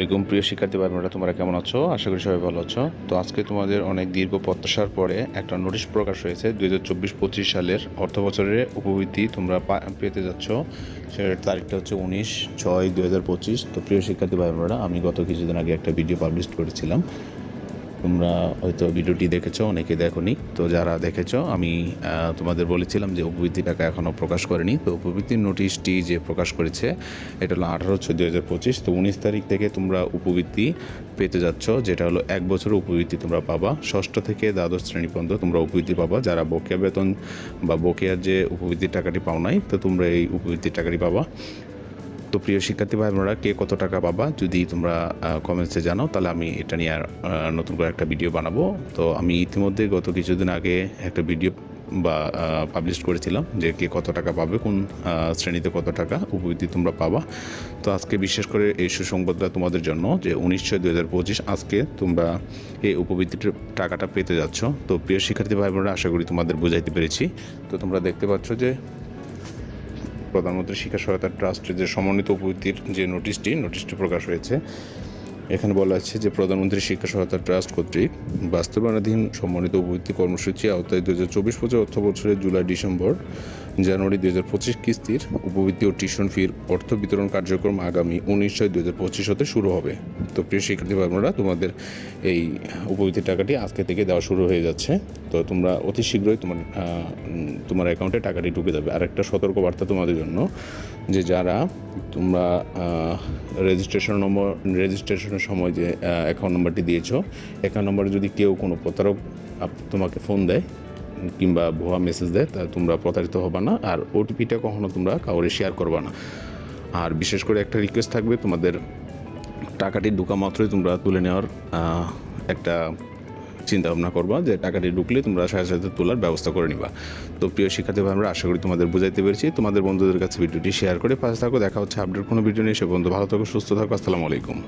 বেগম, প্রিয় শিক্ষার্থী ভাই বোনেরা তোমরা কেমন আছো? আশা করি সবাই ভালো আছো। তো আজকে তোমাদের অনেক দীর্ঘ প্রত্যাশার পরে একটা নোটিশ প্রকাশ হয়েছে, দুই হাজার চব্বিশ পঁচিশ সালের অর্থ বছরের উপবৃত্তি তোমরা পেতে যাচ্ছ। সেটার তারিখটা হচ্ছে উনিশ ছয় দুই পঁচিশ। তো প্রিয় শিক্ষার্থী ভাই বোনেরা আমি গত কিছুদিন আগে একটা ভিডিও পাবলিশ করেছিলাম। তোমরা হয়তো ভিডিওটি দেখেছ, অনেকে দেখোনি। তো যারা দেখেছ, আমি তোমাদের বলেছিলাম যে উপবৃত্তি টাকা এখনও প্রকাশ করেনি। তো উপবৃত্তির নোটিশটি যে প্রকাশ করেছে, এটা হলো আঠারো ছয় দুই হাজার পঁচিশ। তো উনিশ তারিখ থেকে তোমরা উপবৃত্তি পেতে যাচ্ছ, যেটা হলো এক বছর উপবৃত্তি তোমরা পাবা। ষষ্ঠ থেকে দ্বাদশ শ্রেণি পর্যন্ত তোমরা উপবৃত্তি পাবা। যারা বকেয়া বেতন বা বকেয়ার যে উপবৃত্তির টাকাটি পাও নাই, তো তোমরা এই উপবৃত্তির টাকাটি পাবা। তো প্রিয় শিক্ষার্থী ভাই বোনেরা কে কত টাকা পাবা যদি তোমরা কমেন্টসে জানাও, তাহলে আমি এটা নিয়ে আর নতুন করে একটা ভিডিও বানাবো। তো আমি ইতিমধ্যে গত কিছুদিন আগে একটা ভিডিও বা পাবলিশ করেছিলাম যে কে কত টাকা পাবে, কোন শ্রেণীতে কত টাকা উপবৃত্তি তোমরা পাবা। তো আজকে বিশেষ করে এই সুসংবাদটা তোমাদের জন্য যে উনিশ ছয় দু হাজার পঁচিশ আজকে তোমরা এই উপবৃত্তির টাকাটা পেতে যাচ্ছ। তো প্রিয় শিক্ষার্থী ভাই বোনেরা আশা করি তোমাদের বোঝাইতে পেরেছি। তো তোমরা দেখতে পাচ্ছ যে প্রধানমন্ত্রী শিক্ষা সহায়তা ট্রাস্টের যে সমন্বিত উপবৃত্তির যে নোটিশটি নোটিশটি প্রকাশ হয়েছে, এখানে বলা আছে যে প্রধানমন্ত্রী শিক্ষা সহায়তা ট্রাস্ট কর্তৃক বাস্তবায়নাধীন সমন্বিত উপবৃত্তি কর্মসূচি আওতায় দু হাজার চব্বিশ পঁচিশ অর্থ বছরের জুলাই, ডিসেম্বর, জানুয়ারি দু হাজার পঁচিশ কিস্তির উপবৃত্তি ও টিউশন ফির অর্থ বিতরণ কার্যক্রম আগামী উনিশ ছয় দু হাজার পঁচিশ হতে শুরু হবে। তো প্রিয় শিক্ষার্থী ভাবনারা তোমাদের এই উপবৃত্তির টাকাটি আজকে থেকে দেওয়া শুরু হয়ে যাচ্ছে। তো তোমরা অতি শীঘ্রই তোমার তোমার অ্যাকাউন্টে টাকাটি ঢুকে যাবে। আর একটা সতর্ক বার্তা তোমাদের জন্য, যে যারা তোমরা রেজিস্ট্রেশন নম্বর রেজিস্ট্রেশনের সময় যে অ্যাকাউন্ট নম্বরটি দিয়েছ অ্যাকাউন্ট নাম্বারে যদি কেউ কোনো প্রতারক তোমাকে ফোন দেয়, কিংবা ভুয়া মেসেজ দেয়, তা তোমরা প্রতারিত হবে না, আর ওটিপিটা কখনো তোমরা কাউরে শেয়ার করবা না। আর বিশেষ করে একটা রিকোয়েস্ট থাকবে, তোমাদের টাকাটি ঢুকা মাত্রই তোমরা তুলে নেওয়ার একটা চিন্তা ভাবনা করবা যে টাকাটি ঢুকলে তোমরা সাথে সাথে তোলার ব্যবস্থা করে নিবা। তো প্রিয় শিক্ষার্থী আমরা আশা করি তোমাদের বুঝাইতে পেরেছি। তোমাদের বন্ধুদের কাছে ভিডিওটি শেয়ার করে পাশে থাকো। দেখা হচ্ছে আপডেট কোনো ভিডিও নিয়ে। সে বন্ধু ভালো থাকো, সুস্থ থাকো। আসসালামু আলাইকুম।